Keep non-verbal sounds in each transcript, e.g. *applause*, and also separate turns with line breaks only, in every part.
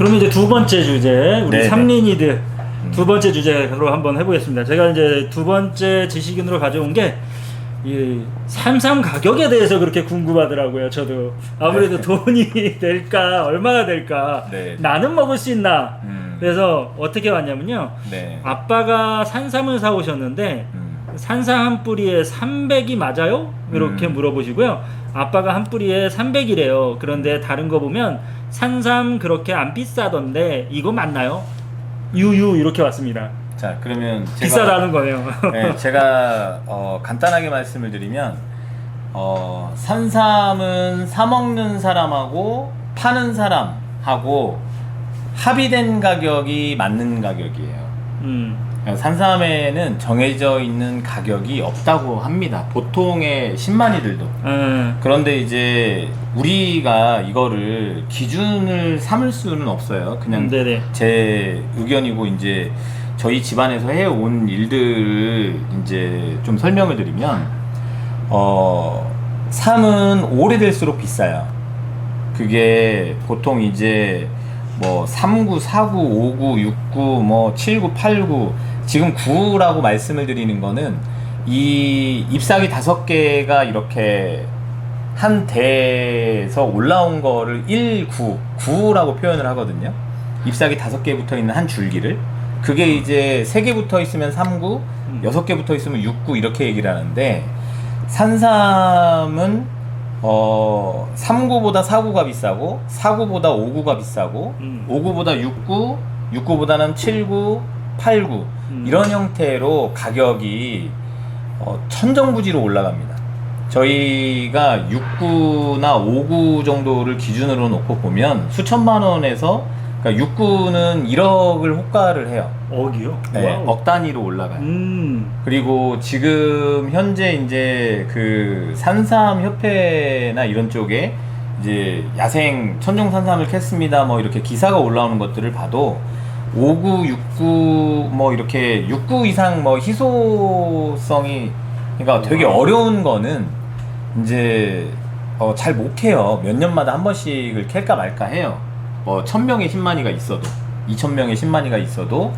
그러면 이제 두 번째 주제 우리
네네.
삼린이들 두 번째 주제로 한번 해보겠습니다. 제가 이제 두 번째 지식인으로 가져온 게 이 삼삼 가격에 대해서 그렇게 궁금하더라고요. 저도 아무래도
네.
돈이 *laughs* 될까 얼마나 될까
네.
나는 먹을 수 있나.
음.
그래서 어떻게 왔냐면요.
네.
아빠가 산삼을 사 오셨는데
음.
산삼 한 뿌리에 300이 맞아요? 이렇게
음.
물어보시고요. 아빠가 한 뿌리에 300이래요. 그런데 다른 거 보면 산삼 그렇게 안 비싸던데 이거 맞나요? 유유 이렇게 왔습니다.
자 그러면 제가
비싸다는 거네요.
네, 제가 어, 간단하게 말씀을 드리면 어, 산삼은 사 먹는 사람하고 파는 사람하고 합의된 가격이 맞는 가격이에요.
음.
산삼에는 정해져 있는 가격이 없다고 합니다. 보통의 신만이들도.
음.
그런데 이제 우리가 이거를 기준을 삼을 수는 없어요. 그냥
네네.
제 의견이고 이제 저희 집안에서 해온 일들을 이제 좀 설명을 드리면 어 삼은 오래될수록 비싸요. 그게 보통 이제 뭐 39, 49, 59, 69, 뭐 79, 89 지금 9라고 말씀을 드리는 거는 이 잎사귀 다섯 개가 이렇게 한 대에서 올라온 거를 1, 9, 9라고 표현을 하거든요. 잎사귀 다섯 개 붙어 있는 한 줄기를. 그게 이제 세 개 붙어 있으면 39,
음.
여섯 개 붙어 있으면 69 이렇게 얘기를 하는데 산삼은 어 39보다 49가 비싸고 49보다 59가 비싸고
음.
59보다 69, 69보다는 79, 89
음.
이런 형태로 가격이 어, 천정부지로 올라갑니다. 저희가 69나 59 정도를 기준으로 놓고 보면 수천만 원에서 그러니까 69는 1억을 호가를 해요.
억이요?
네,
와우.
억 단위로 올라가요.
음.
그리고 지금 현재 이제 그 산삼 협회나 이런 쪽에 이제 야생 천종 산삼을 캤습니다. 뭐 이렇게 기사가 올라오는 것들을 봐도 59, 69, 뭐 이렇게 69 이상 뭐 희소성이 그러니까 되게 어려운 거는 이제 어, 잘 못 캐요. 몇 년마다 한 번씩을 캘까 말까 해요. 뭐, 천 명의 신만이가 있어도, 이천 명의 신만이가 있어도,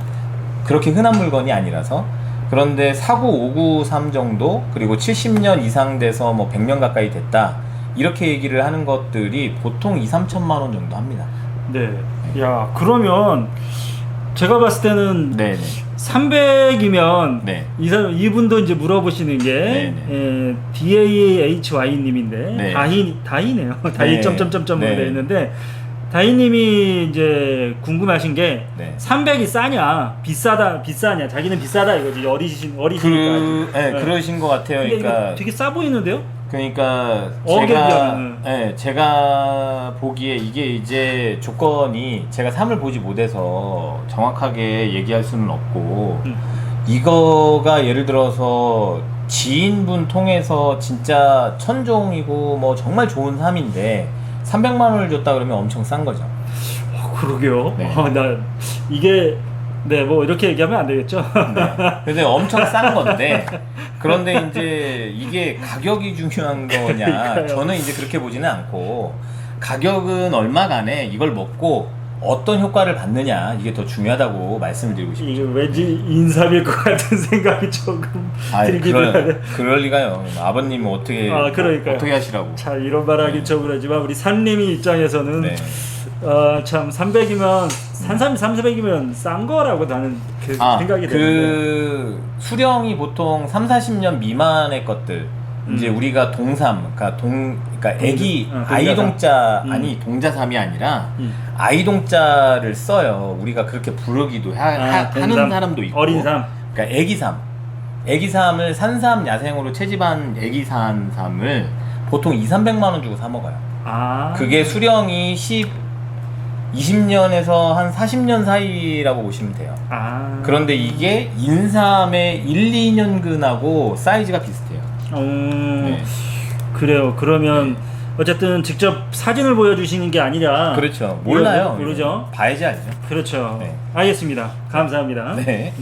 그렇게 흔한 물건이 아니라서. 그런데 49, 59, 3 정도, 그리고 70년 이상 돼서 뭐 100년 가까이 됐다. 이렇게 얘기를 하는 것들이 보통 2, 3천만 원 정도 합니다.
네. 야, 그러면 제가 봤을 때는
네네.
300이면
네.
이 사람 이분도 이제 물어보시는 게
네네.
예, DAHY 님인데
네.
다희 다희네요. *laughs* 다희
네.
점점점점으로
네.
되어 있는데 다희 님이 이제 궁금하신 게
네.
300이 싸냐 비싸다 비싸냐 자기는 비싸다 이거지 어리신 어리시니까
그, 네,
네.
그러신 것 같아요.
근데 이거
그러니까.
되게 싸 보이는데요?
그러니까 제가. 예, 제가 보기에 이게 이제 조건이 제가 삶을 보지 못해서 정확하게 얘기할 수는 없고
음.
이거가 예를 들어서 지인분 통해서 진짜 천종이고 뭐 정말 좋은 삶인데 300만 원을 줬다 그러면 엄청 싼 거죠.
어, 그러게요.
네.
어, 나 이게 네 뭐 이렇게 얘기하면 안 되겠죠.
네. 근데 엄청 싼 건데 *laughs* 그런데 이제 이게 가격이 중요한 *laughs* 거냐
그러니까요.
저는 이제 그렇게 보지는 않고 가격은 얼마간에 이걸 먹고 어떤 효과를 받느냐 이게 더 중요하다고 말씀을 드리고 싶어요.
이게 왠지 인삼일 것 같은 *laughs* 생각이 조금
아,
들기도
그럴,
하네.
그럴 리가요. 아버님은 어떻게
아, 그러니까요.
어떻게 하시라고?
자 이런 말하기 좀 그러지만 우리 산님이 입장에서는
네.
어, 참 300이면 산삼이 300이면 싼 거라고 나는 그
아,
생각이 드는데
그 수령이 보통 3, 40년 미만의 것들 이제
음.
우리가 동삼, 그러니까 동, 그러니까 애기
어, 동자삼.
아이 동자
음.
아니 동자삼이 아니라
음.
아이 동자를 써요. 우리가 그렇게 부르기도 하,
아,
는 사람도 있고.
어린 삼.
그러니까 애기 삼. 애기 삼을 산삼 야생으로 채집한 애기 산 삼을 보통 2, 300만 원 주고 사 먹어요.
아
그게 수령이 10 20년에서 한 40년 사이라고 보시면 돼요.
아
그런데 이게 인삼의 1, 2년근하고 사이즈가 비슷해요.
음,
네.
그래요. 그러면 어쨌든 직접 사진을 보여주시는 게 아니라
그렇죠. 몰라요.
모르죠.
봐야지 알죠.
그렇죠.
네.
알겠습니다. 감사합니다.
네.
음.